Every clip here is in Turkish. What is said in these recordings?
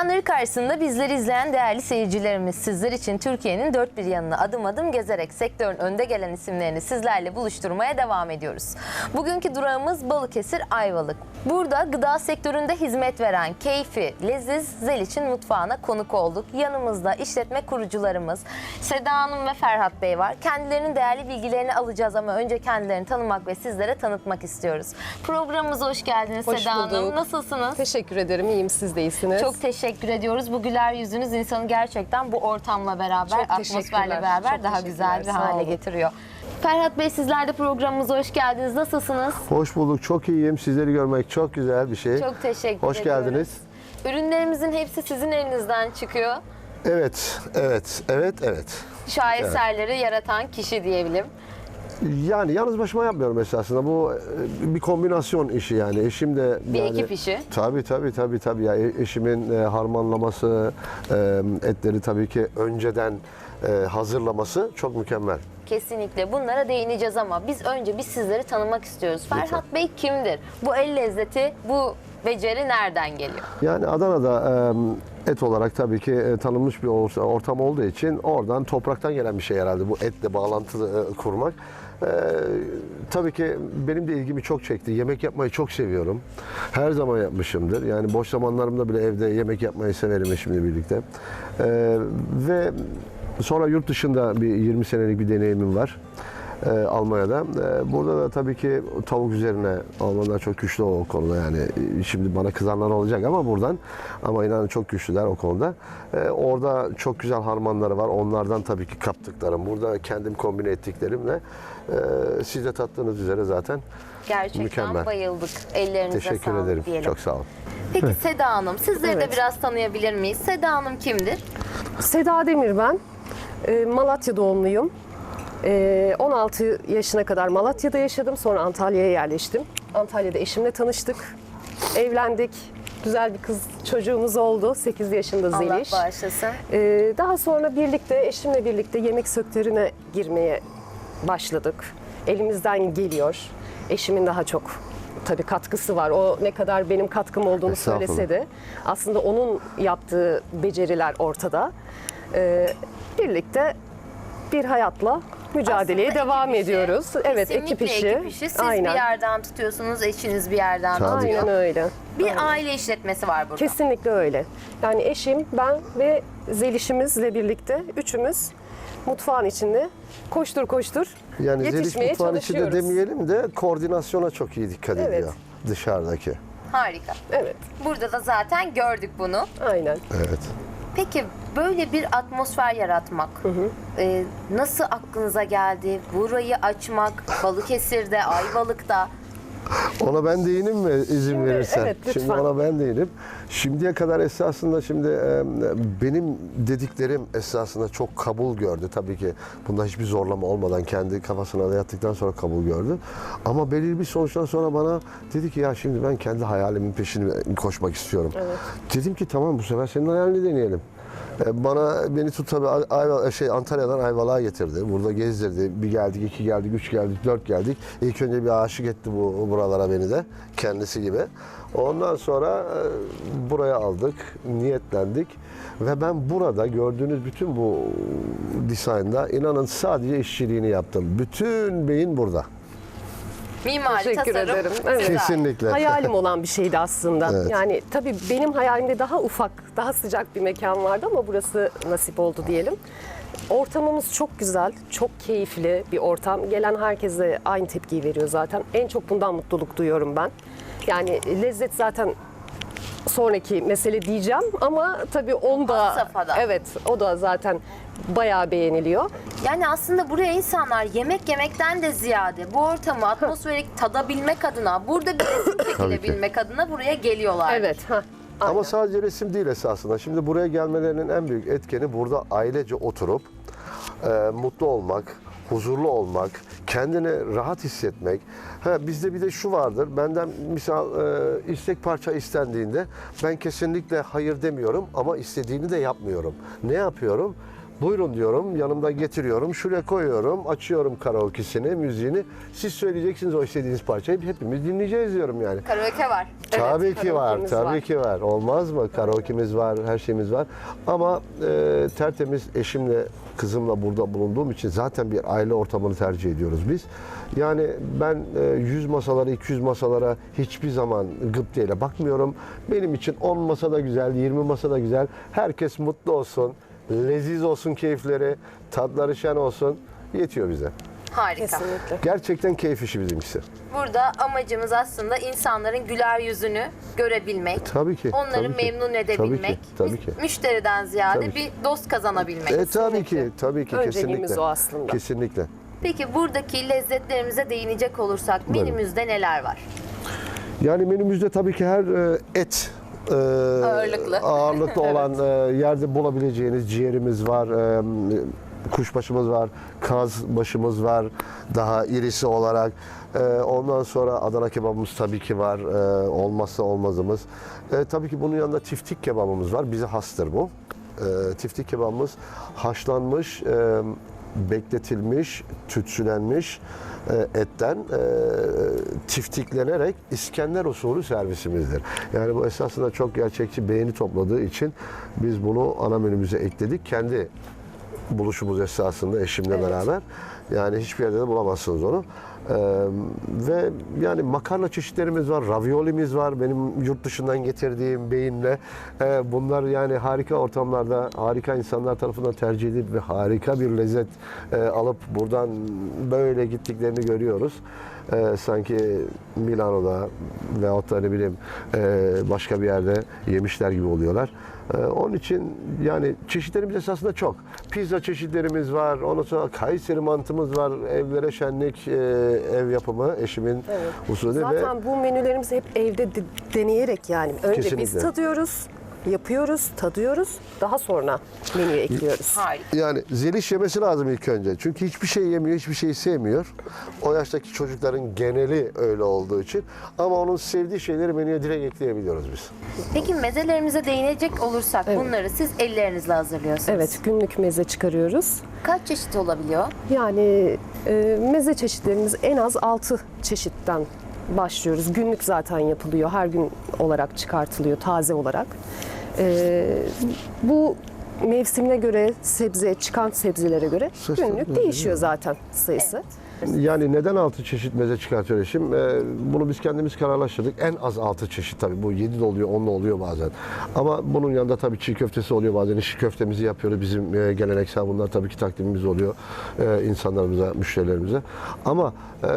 Ekranları karşısında bizleri izleyen değerli seyircilerimiz sizler için Türkiye'nin dört bir yanına adım adım gezerek sektörün önde gelen isimlerini sizlerle buluşturmaya devam ediyoruz. Bugünkü durağımız Balıkesir Ayvalık. Burada gıda sektöründe hizmet veren Keyfi Leziz Zeliç'in mutfağına konuk olduk. Yanımızda işletme kurucularımız Seda Hanım ve Ferhat Bey var. Kendilerinin değerli bilgilerini alacağız ama önce kendilerini tanımak ve sizlere tanıtmak istiyoruz. Programımıza hoş geldiniz Hoş Seda Hanım. bulduk. Nasılsınız? Teşekkür ederim. İyiyim. Siz de iyisiniz. Çok teşekkür ediyoruz. Bu güler yüzünüz insanı gerçekten bu ortamla beraber, Çok atmosferle beraber Çok daha güzel bir hale olun. getiriyor. Ferhat Bey sizler de programımıza hoş geldiniz. Nasılsınız? Hoş bulduk. Çok iyiyim. Sizleri görmek çok güzel bir şey. Çok teşekkür Hoş ediyoruz. geldiniz. Ürünlerimizin hepsi sizin elinizden çıkıyor. Evet, evet, evet, evet. Şaheserleri yaratan kişi diyebilirim. Yani yalnız başıma yapmıyorum esasında. Bu e, bir kombinasyon işi yani. Eşim de Bir yani, ekip işi. Tabii tabii tabii tabii. Ya e- eşimin e, harmanlaması, e, etleri tabii ki önceden e, hazırlaması çok mükemmel. Kesinlikle bunlara değineceğiz ama biz önce biz sizleri tanımak istiyoruz. Ferhat Bey kimdir? Bu el lezzeti, bu beceri nereden geliyor? Yani Adana'da e, et olarak tabii ki e, tanınmış bir or- ortam olduğu için oradan topraktan gelen bir şey herhalde bu etle bağlantılı e, kurmak. E, tabii ki benim de ilgimi çok çekti. Yemek yapmayı çok seviyorum. Her zaman yapmışımdır. Yani boş zamanlarımda bile evde yemek yapmayı severim eşimle birlikte. E, ve sonra yurt dışında bir 20 senelik bir deneyimim var e, Almanya'da. E, burada da tabii ki tavuk üzerine Almanlar çok güçlü o konuda yani. E, Şimdi bana kızanlar olacak ama buradan ama inanın çok güçlüler o konuda. E, orada çok güzel harmanları var. Onlardan tabii ki kaptıklarım. Burada kendim kombine ettiklerimle e, siz de tattığınız üzere zaten Gerçekten Mükemmel. bayıldık. Ellerinize teşekkür sağlık ederim. diyelim. Çok sağ olun. Peki Seda Hanım, sizleri de Evet. biraz tanıyabilir miyiz? Seda Hanım kimdir? Seda Demir ben. Ee, Malatya doğumluyum. Ee, 16 yaşına kadar Malatya'da yaşadım. Sonra Antalya'ya yerleştim. Antalya'da eşimle tanıştık. Evlendik. Güzel bir kız çocuğumuz oldu. 8 yaşında Allah Zeliş. bağışlasın. Ee, daha sonra birlikte eşimle birlikte yemek sektörüne girmeye başladık. Elimizden geliyor. Eşimin daha çok tabii katkısı var. O ne kadar benim katkım olduğunu söylese de aslında onun yaptığı beceriler ortada. Ee, birlikte bir hayatla mücadeleye Aslında devam ekip işi. ediyoruz. Evet, Kesinlikle ekip işi. ekip işi. Siz Aynen. bir yerden tutuyorsunuz, eşiniz bir yerden Tabii. tutuyor. Aynen öyle. Bir aile işletmesi var burada. Kesinlikle öyle. Yani eşim, ben ve Zeliş'imizle birlikte üçümüz mutfağın içinde koştur koştur Yani Zeliş yetişmeye mutfağın içinde çalışıyoruz. demeyelim de koordinasyona çok iyi dikkat Evet. ediyor dışarıdaki. Harika. Evet, Burada da zaten gördük bunu. aynen. Evet. Peki böyle bir atmosfer yaratmak e, nasıl aklınıza geldi? Burayı açmak Balıkesir'de, Ayvalık'ta. Ona ben değinim mi izin Şimdi, verirsen? evet, lütfen. Şimdi ona ben değinim. Şimdiye kadar esasında şimdi benim dediklerim esasında çok kabul gördü. Tabii ki bunda hiçbir zorlama olmadan kendi kafasına da yattıktan sonra kabul gördü. Ama belirli bir sonuçtan sonra bana dedi ki ya şimdi ben kendi hayalimin peşini koşmak istiyorum. Dedim ki tamam bu sefer senin hayalini deneyelim. E, Bana beni tut Ayva, şey Antalya'dan Ayvalık'a getirdi. Burada gezdirdi. Bir geldik, iki geldik, üç geldik, dört geldik. İlk önce bir aşık etti bu buralara beni de kendisi gibi. Ondan sonra e, buraya aldık, niyetlendik ve ben burada gördüğünüz bütün bu dizaynda inanın sadece işçiliğini yaptım. Bütün beyin burada. Mimari, Teşekkür tasarım, ederim. Evet. Kesinlikle. Hayalim olan bir şeydi aslında. Evet. Yani tabii benim hayalimde daha ufak, daha sıcak bir mekan vardı ama burası nasip oldu diyelim. Ortamımız çok güzel, çok keyifli bir ortam. Gelen herkese aynı tepkiyi veriyor zaten. En çok bundan mutluluk duyuyorum ben. Yani lezzet zaten sonraki mesele diyeceğim ama tabii onda safhada. evet o da zaten bayağı beğeniliyor. Yani aslında buraya insanlar yemek yemekten de ziyade bu ortamı atmosferik tadabilmek adına, burada bir resim çekilebilmek adına buraya geliyorlar. Evet. Ha. Ama sadece resim değil esasında. Şimdi buraya gelmelerinin en büyük etkeni burada ailece oturup e, mutlu olmak, huzurlu olmak, kendini rahat hissetmek. Ha, bizde bir de şu vardır. Benden misal e, istek parça istendiğinde ben kesinlikle hayır demiyorum ama istediğini de yapmıyorum. Ne yapıyorum? Buyurun diyorum. Yanımda getiriyorum. Şuraya koyuyorum. Açıyorum karaoke'sini, müziğini. Siz söyleyeceksiniz o istediğiniz parçayı. Hepimiz dinleyeceğiz diyorum yani. Karaoke var. Tabii ki var, tabii var. ki var. Olmaz mı? Karaoke'miz var, her şeyimiz var. Ama e, tertemiz eşimle, kızımla burada bulunduğum için zaten bir aile ortamını tercih ediyoruz biz. Yani ben e, 100 masalara, 200 masalara hiçbir zaman gıpteyle bakmıyorum. Benim için 10 masa da güzel, 20 masa da güzel. Herkes mutlu olsun, leziz olsun keyifleri, tatları şen olsun. Yetiyor bize. Harika. Kesinlikle. Gerçekten keyif işi bizimkisi. Burada amacımız aslında insanların güler yüzünü görebilmek. Tabii ki. Onları tabii ki. memnun edebilmek. Tabii ki. Tabii ki. Müşteriden ziyade Tabii ki. bir dost kazanabilmek. E, tabii ki, tabii ki Önceliğimiz kesinlikle. o aslında. Kesinlikle. Peki buradaki lezzetlerimize değinecek olursak menümüzde neler var? Yani menümüzde tabii ki her e, et e, Ağırlıklı. ağırlıklı olan e, yerde bulabileceğiniz ciğerimiz var, e, kuşbaşımız var, kaz başımız var daha irisi olarak. E, ondan sonra Adana kebabımız tabii ki var, e, olmazsa olmazımız. E, tabii ki bunun yanında tiftik kebabımız var, bize hastır bu. E, tiftik kebabımız haşlanmış, e, bekletilmiş, tütsülenmiş e, etten e, tiftiklenerek İskender usulü servisimizdir. Yani bu esasında çok gerçekçi beğeni topladığı için biz bunu ana menümüze ekledik. Kendi buluşumuz esasında eşimle beraber. Yani hiçbir yerde de bulamazsınız onu. Ee, ve yani makarna çeşitlerimiz var, raviolimiz var. Benim yurt dışından getirdiğim beyinle. Ee, bunlar yani harika ortamlarda, harika insanlar tarafından tercih edilip ve harika bir lezzet e, alıp buradan böyle gittiklerini görüyoruz. Ee, sanki Milano'da veyahut da ne bileyim e, başka bir yerde yemişler gibi oluyorlar. Ee, onun için yani çeşitlerimiz esasında çok. Pizza çeşitlerimiz var. Ondan sonra Kayseri mantımız var. Evlere şenlik e, ev yapımı eşimin usulü ve Zaten bu menülerimizi hep evde de- deneyerek yani. Önce biz Kesinlikle. tadıyoruz, yapıyoruz, tadıyoruz. Daha sonra menüye ekliyoruz. Harika. yani zeliş yemesi lazım ilk önce. Çünkü hiçbir şey yemiyor, hiçbir şeyi sevmiyor. O yaştaki çocukların geneli öyle olduğu için. Ama onun sevdiği şeyleri menüye direkt ekleyebiliyoruz biz. Peki mezelerimize değinecek olursak Evet. bunları siz ellerinizle hazırlıyorsunuz. Evet, günlük meze çıkarıyoruz. Kaç çeşit olabiliyor? Yani e, meze çeşitlerimiz en az 6 çeşitten başlıyoruz. Günlük zaten yapılıyor. Her gün olarak çıkartılıyor, taze olarak. E, bu mevsimine göre sebze, çıkan sebzelere göre Ses- günlük değişiyor zaten sayısı. Yani neden 6 çeşit meze çıkartıyor eşim? Ee, bunu biz kendimiz kararlaştırdık. En az 6 çeşit tabii. Bu 7 de oluyor, 10 da oluyor bazen. Ama bunun yanında tabii çiğ köftesi oluyor bazen. İşi köftemizi yapıyoruz. Bizim e, geleneksel bunlar tabii ki takdimimiz oluyor e, insanlarımıza, müşterilerimize. Ama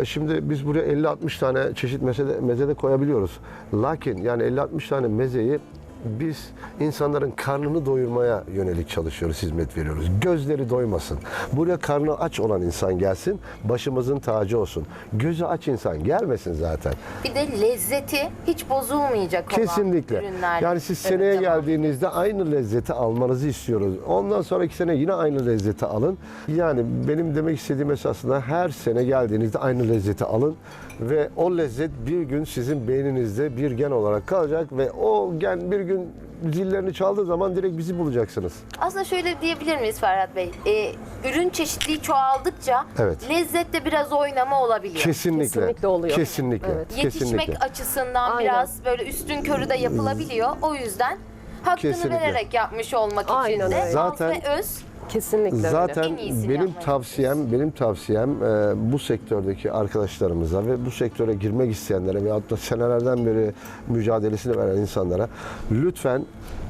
e, şimdi biz buraya 50-60 tane çeşit meze de, meze de koyabiliyoruz. Lakin yani 50-60 tane mezeyi biz insanların karnını doyurmaya yönelik çalışıyoruz, hizmet veriyoruz. Gözleri doymasın. Buraya karnı aç olan insan gelsin, başımızın tacı olsun. Gözü aç insan gelmesin zaten. Bir de lezzeti hiç bozulmayacak olan Kesinlikle. ürünler. Yani siz seneye Tamam. geldiğinizde aynı lezzeti almanızı istiyoruz. Ondan sonraki sene yine aynı lezzeti alın. Yani benim demek istediğim esasında her sene geldiğinizde aynı lezzeti alın ve o lezzet bir gün sizin beyninizde bir gen olarak kalacak ve o gen bir gün zillerini çaldığı zaman direkt bizi bulacaksınız. Aslında şöyle diyebilir miyiz Ferhat Bey? Ee, ürün çeşitliliği çoğaldıkça Evet. lezzette biraz oynama olabiliyor. Kesinlikle. Kesinlikle oluyor. Kesinlikle. Evet. Yetişmek Kesinlikle. açısından Aynen. biraz böyle üstün körü de yapılabiliyor. O yüzden hakkını Kesinlikle. vererek yapmış olmak için Aynen de öyle. az Zaten- ve öz Kesinlikle öyle. Zaten En iyisini benim yapmaya tavsiyem, benim tavsiyem e, bu sektördeki arkadaşlarımıza ve bu sektöre girmek isteyenlere veyahut da senelerden beri mücadelesini veren insanlara lütfen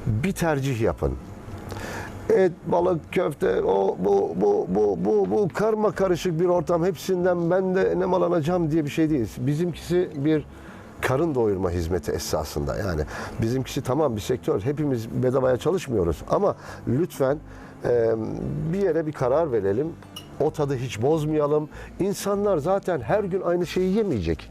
bir tercih yapın. Et, balık, köfte, o bu bu bu bu bu karma karışık bir ortam. Hepsinden ben de ne mal alacağım diye bir şey değil. Bizimkisi bir karın doyurma hizmeti esasında. Yani bizimkisi tamam bir sektör. Hepimiz bedavaya çalışmıyoruz ama lütfen e, bir yere bir karar verelim. O tadı hiç bozmayalım. İnsanlar zaten her gün aynı şeyi yemeyecek.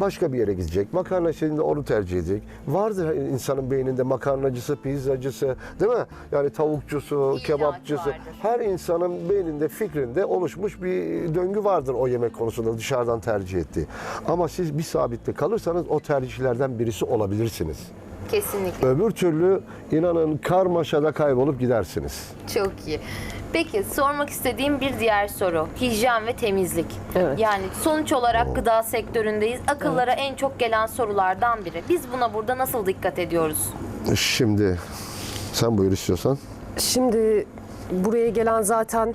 Başka bir yere gidecek. Makarna istediğinde onu tercih edecek. Vardır insanın beyninde makarnacısı, pizzacısı, değil mi? Yani tavukçusu, İlla kebapçısı. vardır. Her insanın beyninde, fikrinde oluşmuş bir döngü vardır o yemek konusunda dışarıdan tercih ettiği. Ama siz bir sabitte kalırsanız o tercihlerden birisi olabilirsiniz. Kesinlikle. Öbür türlü inanın karmaşada kaybolup gidersiniz. Çok iyi. Peki sormak istediğim bir diğer soru. Hijyen ve temizlik. Evet. Yani sonuç olarak gıda sektöründeyiz. Akıllara en çok gelen sorulardan biri. Biz buna burada nasıl dikkat ediyoruz? Şimdi sen buyur istiyorsan. Şimdi buraya gelen zaten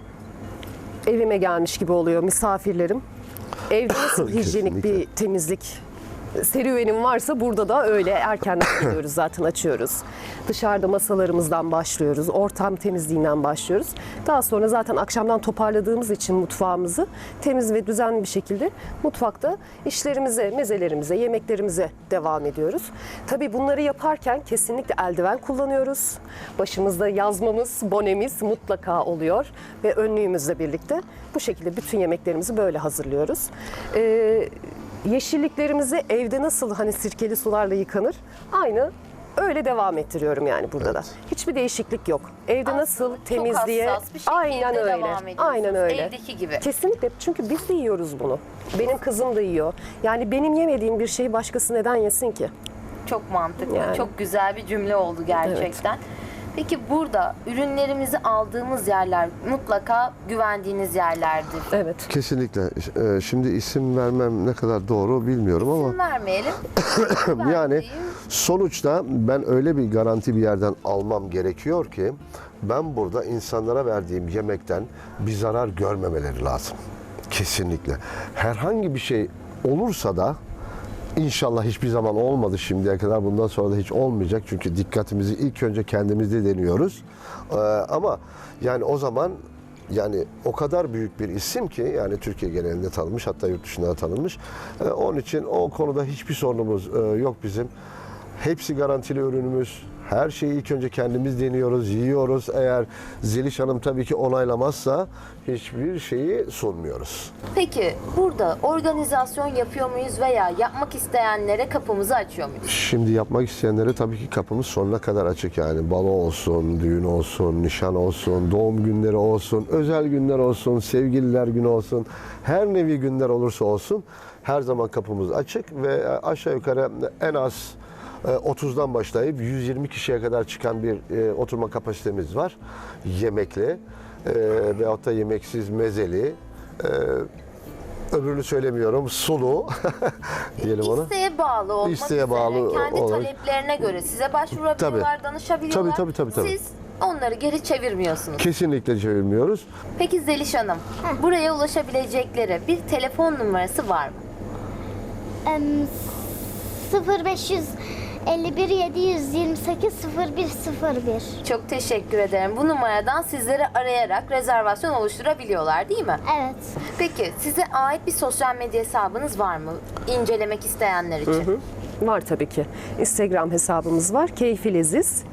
evime gelmiş gibi oluyor misafirlerim. Evde nasıl hijyenik Kesinlikle. bir temizlik serüvenim varsa burada da öyle erkenden gidiyoruz zaten açıyoruz. Dışarıda masalarımızdan başlıyoruz, ortam temizliğinden başlıyoruz. Daha sonra zaten akşamdan toparladığımız için mutfağımızı temiz ve düzenli bir şekilde mutfakta işlerimize, mezelerimize, yemeklerimize devam ediyoruz. Tabii bunları yaparken kesinlikle eldiven kullanıyoruz. Başımızda yazmamız, bonemiz mutlaka oluyor ve önlüğümüzle birlikte bu şekilde bütün yemeklerimizi böyle hazırlıyoruz. Ee, yeşilliklerimizi evde nasıl hani sirkeli sularla yıkanır aynı öyle devam ettiriyorum yani burada da. Hiçbir değişiklik yok. Evde nasıl Çok temizliğe hassas bir şekilde aynen öyle. devam ediyorsunuz. Aynen öyle. Evdeki gibi. Kesinlikle çünkü biz de yiyoruz bunu. Benim kızım da yiyor. Yani benim yemediğim bir şeyi başkası neden yesin ki? Çok mantıklı. Yani. Çok güzel bir cümle oldu gerçekten. Peki burada ürünlerimizi aldığımız yerler mutlaka güvendiğiniz yerlerdir. Evet. Kesinlikle. Ee, Şimdi isim vermem ne kadar doğru bilmiyorum ama İsim vermeyelim. yani sonuçta ben öyle bir garanti bir yerden almam gerekiyor ki ben burada insanlara verdiğim yemekten bir zarar görmemeleri lazım. Kesinlikle. Herhangi bir şey olursa da İnşallah hiçbir zaman olmadı şimdiye kadar. Bundan sonra da hiç olmayacak. Çünkü dikkatimizi ilk önce kendimizde deniyoruz. Ee, ama yani o zaman yani o kadar büyük bir isim ki yani Türkiye genelinde tanınmış hatta yurt dışında da tanınmış. Ee, onun için o konuda hiçbir sorunumuz e, yok bizim. Hepsi garantili ürünümüz. Her şeyi ilk önce kendimiz deniyoruz, yiyoruz. Eğer Zeliş Hanım tabii ki onaylamazsa hiçbir şeyi sunmuyoruz. Peki burada organizasyon yapıyor muyuz veya yapmak isteyenlere kapımızı açıyor muyuz? Şimdi yapmak isteyenlere tabii ki kapımız sonuna kadar açık yani. Balo olsun, düğün olsun, nişan olsun, doğum günleri olsun, özel günler olsun, sevgililer günü olsun. Her nevi günler olursa olsun her zaman kapımız açık ve aşağı yukarı en az e, 30'dan başlayıp 120 kişiye kadar çıkan bir e, oturma kapasitemiz var. Yemekli e, veyahut da yemeksiz mezeli. E, öbürünü söylemiyorum sulu diyelim ona. İsteğe bağlı olmak İsteğe bağlı kendi olarak. taleplerine göre size başvurabiliyorlar, tabii. danışabiliyorlar. Tabii, tabii, tabii, tabii. Siz onları geri çevirmiyorsunuz. Kesinlikle çevirmiyoruz. Peki Zeliş Hanım, Hı. buraya ulaşabilecekleri bir telefon numarası var mı? Um, 0500 51 728 0101. Çok teşekkür ederim. Bu numaradan sizleri arayarak rezervasyon oluşturabiliyorlar değil mi? Evet. Peki size ait bir sosyal medya hesabınız var mı? İncelemek isteyenler için. Hı hı. Var tabii ki. Instagram hesabımız var. Keyfi Leziz.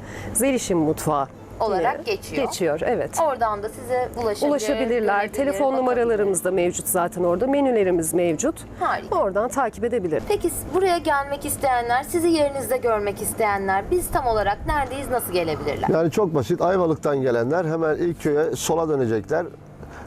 Mutfağı Olarak diye geçiyor. Geçiyor evet. Oradan da size ulaşabilir, Ulaşabilirler. görebilir, Telefon numaralarımız da mevcut zaten orada. Menülerimiz mevcut. Harika. Oradan takip edebilir. Peki buraya gelmek isteyenler, sizi yerinizde görmek isteyenler, biz tam olarak neredeyiz, nasıl gelebilirler? Yani çok basit. Ayvalık'tan gelenler hemen ilk köye sola dönecekler.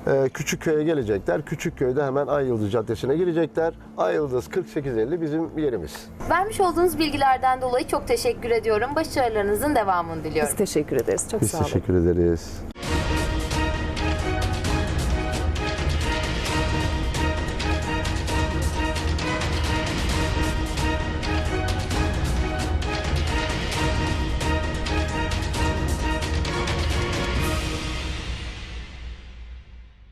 Ee, küçük köye gelecekler. Küçük köyde hemen Ay Yıldız Caddesi'ne girecekler. Ay Yıldız 4850 bizim yerimiz. Vermiş olduğunuz bilgilerden dolayı çok teşekkür ediyorum. Başarılarınızın devamını diliyorum. Biz teşekkür ederiz. Çok Biz sağ olun. teşekkür ederiz.